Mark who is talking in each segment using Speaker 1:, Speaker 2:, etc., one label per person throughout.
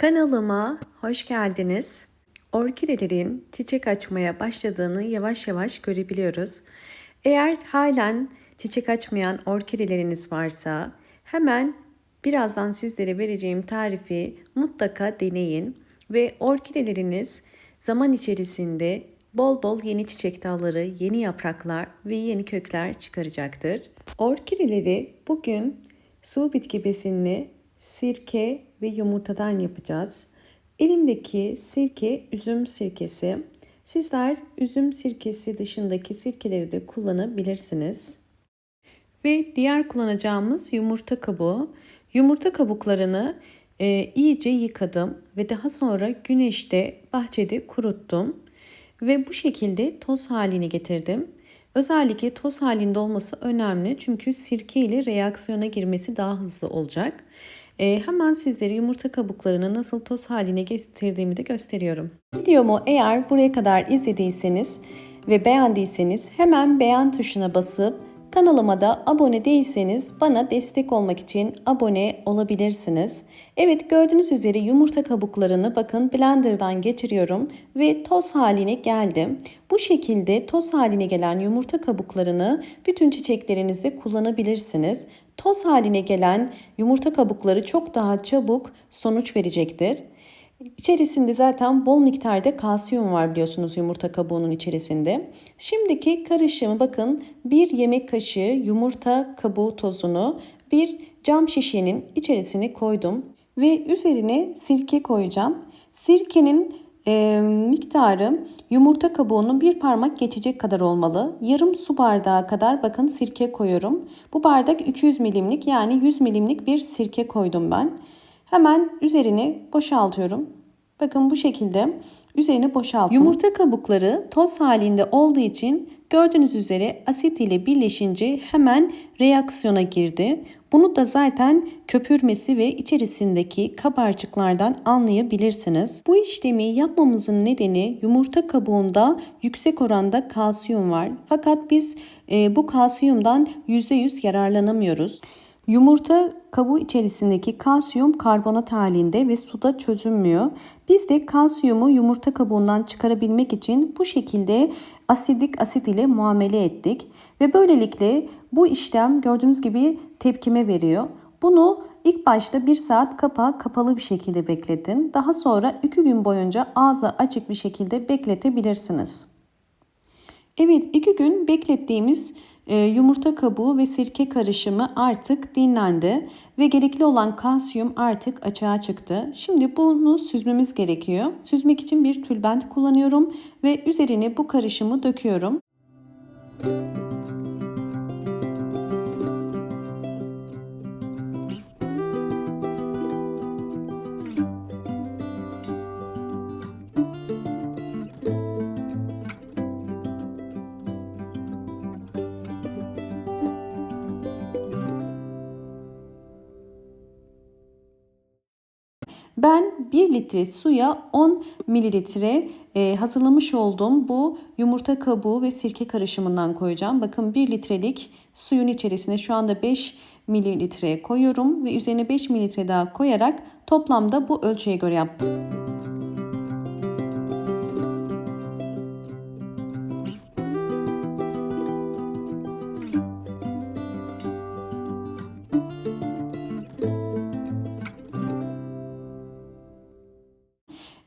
Speaker 1: Kanalıma hoş geldiniz. Orkidelerin çiçek açmaya başladığını yavaş yavaş görebiliyoruz. Eğer halen çiçek açmayan orkideleriniz varsa hemen birazdan sizlere vereceğim tarifi mutlaka deneyin ve orkideleriniz zaman içerisinde bol bol yeni çiçek dalları, yeni yapraklar ve yeni kökler çıkaracaktır. Orkideleri bugün sıvı bitki besinli sirke ve yumurtadan yapacağız. Elimdeki sirke üzüm sirkesi. Sizler üzüm sirkesi dışındaki sirkeleri de kullanabilirsiniz. Ve diğer kullanacağımız yumurta kabuğu. Yumurta kabuklarını e, iyice yıkadım ve daha sonra güneşte bahçede kuruttum ve bu şekilde toz haline getirdim. Özellikle toz halinde olması önemli çünkü sirke ile reaksiyona girmesi daha hızlı olacak. Ee, hemen sizlere yumurta kabuklarını nasıl toz haline getirdiğimi de gösteriyorum. Videomu eğer buraya kadar izlediyseniz ve beğendiyseniz hemen beğen tuşuna basıp Kanalıma da abone değilseniz bana destek olmak için abone olabilirsiniz. Evet gördüğünüz üzere yumurta kabuklarını bakın blenderdan geçiriyorum ve toz haline geldi. Bu şekilde toz haline gelen yumurta kabuklarını bütün çiçeklerinizde kullanabilirsiniz. Toz haline gelen yumurta kabukları çok daha çabuk sonuç verecektir. İçerisinde zaten bol miktarda kalsiyum var biliyorsunuz yumurta kabuğunun içerisinde. Şimdiki karışımı bakın bir yemek kaşığı yumurta kabuğu tozunu bir cam şişenin içerisine koydum. Ve üzerine sirke koyacağım. Sirkenin e, miktarı yumurta kabuğunun bir parmak geçecek kadar olmalı. Yarım su bardağı kadar bakın sirke koyuyorum. Bu bardak 200 milimlik yani 100 milimlik bir sirke koydum ben. Hemen üzerine boşaltıyorum. Bakın bu şekilde üzerine boşalttım. Yumurta kabukları toz halinde olduğu için gördüğünüz üzere asit ile birleşince hemen reaksiyona girdi. Bunu da zaten köpürmesi ve içerisindeki kabarcıklardan anlayabilirsiniz. Bu işlemi yapmamızın nedeni yumurta kabuğunda yüksek oranda kalsiyum var. Fakat biz e, bu kalsiyumdan %100 yararlanamıyoruz. Yumurta kabuğu içerisindeki kalsiyum karbonat halinde ve suda çözünmüyor. Biz de kalsiyumu yumurta kabuğundan çıkarabilmek için bu şekilde asidik asit ile muamele ettik. Ve böylelikle bu işlem gördüğünüz gibi tepkime veriyor. Bunu ilk başta bir saat kapağı kapalı bir şekilde bekletin. Daha sonra 2 gün boyunca ağzı açık bir şekilde bekletebilirsiniz. Evet 2 gün beklettiğimiz e, yumurta kabuğu ve sirke karışımı artık dinlendi ve gerekli olan kalsiyum artık açığa çıktı. Şimdi bunu süzmemiz gerekiyor. Süzmek için bir tülbent kullanıyorum ve üzerine bu karışımı döküyorum. Ben 1 litre suya 10 mililitre e, hazırlamış olduğum bu yumurta kabuğu ve sirke karışımından koyacağım. Bakın 1 litrelik suyun içerisine şu anda 5 mililitre koyuyorum ve üzerine 5 mililitre daha koyarak toplamda bu ölçüye göre yaptım.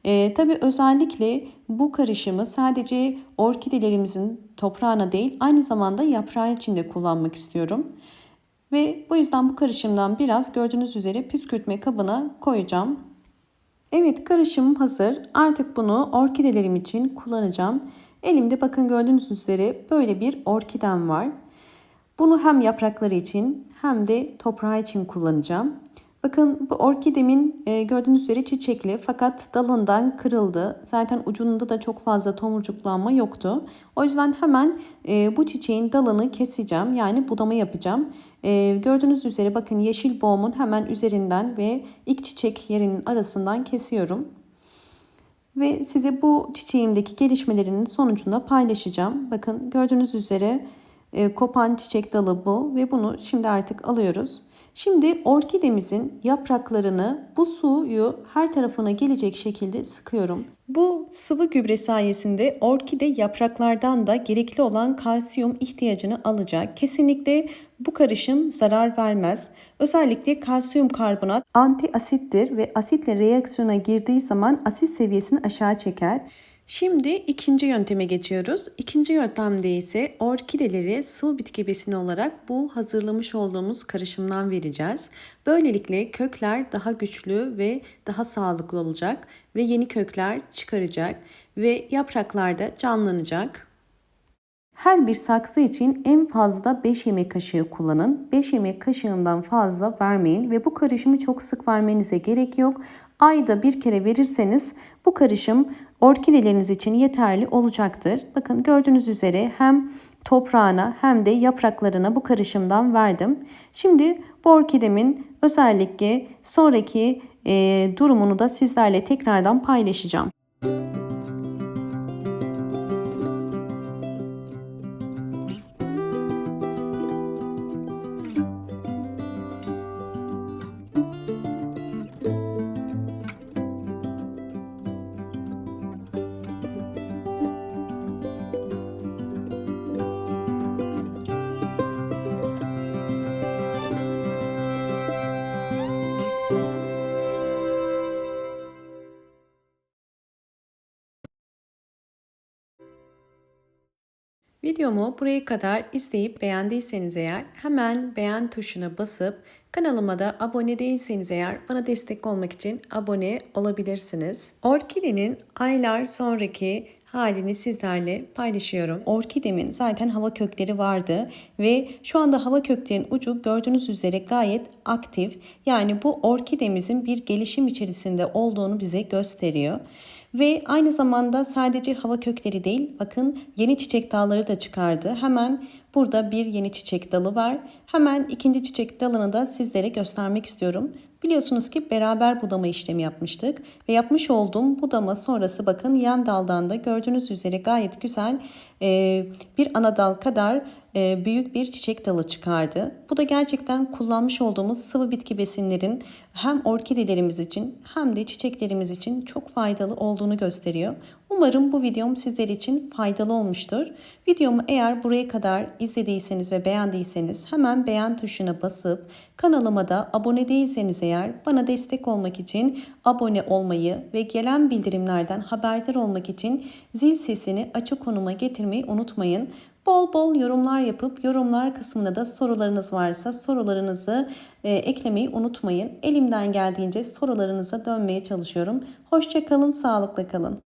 Speaker 1: E, tabii özellikle bu karışımı sadece orkidelerimizin toprağına değil aynı zamanda yaprağı için de kullanmak istiyorum. Ve bu yüzden bu karışımdan biraz gördüğünüz üzere püskürtme kabına koyacağım. Evet karışım hazır. Artık bunu orkidelerim için kullanacağım. Elimde bakın gördüğünüz üzere böyle bir orkidem var. Bunu hem yaprakları için hem de toprağı için kullanacağım. Bakın bu orkidemin e, gördüğünüz üzere çiçekli fakat dalından kırıldı. Zaten ucunda da çok fazla tomurcuklanma yoktu. O yüzden hemen e, bu çiçeğin dalını keseceğim. Yani budama yapacağım. E, gördüğünüz üzere bakın yeşil boğumun hemen üzerinden ve ilk çiçek yerinin arasından kesiyorum. Ve size bu çiçeğimdeki gelişmelerinin sonucunda paylaşacağım. Bakın gördüğünüz üzere kopan çiçek dalı bu ve bunu şimdi artık alıyoruz. Şimdi orkidemizin yapraklarını bu suyu her tarafına gelecek şekilde sıkıyorum. Bu sıvı gübre sayesinde orkide yapraklardan da gerekli olan kalsiyum ihtiyacını alacak. Kesinlikle bu karışım zarar vermez. Özellikle kalsiyum karbonat anti asittir ve asitle reaksiyona girdiği zaman asit seviyesini aşağı çeker. Şimdi ikinci yönteme geçiyoruz. İkinci yöntemde ise orkideleri sıvı bitki besini olarak bu hazırlamış olduğumuz karışımdan vereceğiz. Böylelikle kökler daha güçlü ve daha sağlıklı olacak ve yeni kökler çıkaracak ve yapraklar da canlanacak. Her bir saksı için en fazla 5 yemek kaşığı kullanın. 5 yemek kaşığından fazla vermeyin ve bu karışımı çok sık vermenize gerek yok. Ayda bir kere verirseniz bu karışım orkideleriniz için yeterli olacaktır. Bakın gördüğünüz üzere hem toprağına hem de yapraklarına bu karışımdan verdim. Şimdi bu orkidemin özellikle sonraki e, durumunu da sizlerle tekrardan paylaşacağım. Videomu buraya kadar izleyip beğendiyseniz eğer hemen beğen tuşuna basıp kanalıma da abone değilseniz eğer bana destek olmak için abone olabilirsiniz. Orkidenin aylar sonraki halini sizlerle paylaşıyorum. Orkidemin zaten hava kökleri vardı ve şu anda hava köklerinin ucu gördüğünüz üzere gayet aktif. Yani bu orkidemizin bir gelişim içerisinde olduğunu bize gösteriyor. Ve aynı zamanda sadece hava kökleri değil bakın yeni çiçek dalları da çıkardı. Hemen burada bir yeni çiçek dalı var. Hemen ikinci çiçek dalını da sizlere göstermek istiyorum. Biliyorsunuz ki beraber budama işlemi yapmıştık ve yapmış olduğum budama sonrası bakın yan daldan da gördüğünüz üzere gayet güzel bir ana dal kadar büyük bir çiçek dalı çıkardı. Bu da gerçekten kullanmış olduğumuz sıvı bitki besinlerin hem orkidelerimiz için hem de çiçeklerimiz için çok faydalı olduğunu gösteriyor. Umarım bu videom sizler için faydalı olmuştur. Videomu eğer buraya kadar izlediyseniz ve beğendiyseniz hemen beğen tuşuna basıp kanalıma da abone değilseniz eğer bana destek olmak için abone olmayı ve gelen bildirimlerden haberdar olmak için zil sesini açık konuma getirmeyi unutmayın. Bol bol yorumlar yapıp yorumlar kısmına da sorularınız varsa sorularınızı e, eklemeyi unutmayın. Elimden geldiğince sorularınıza dönmeye çalışıyorum. Hoşçakalın, sağlıkla kalın.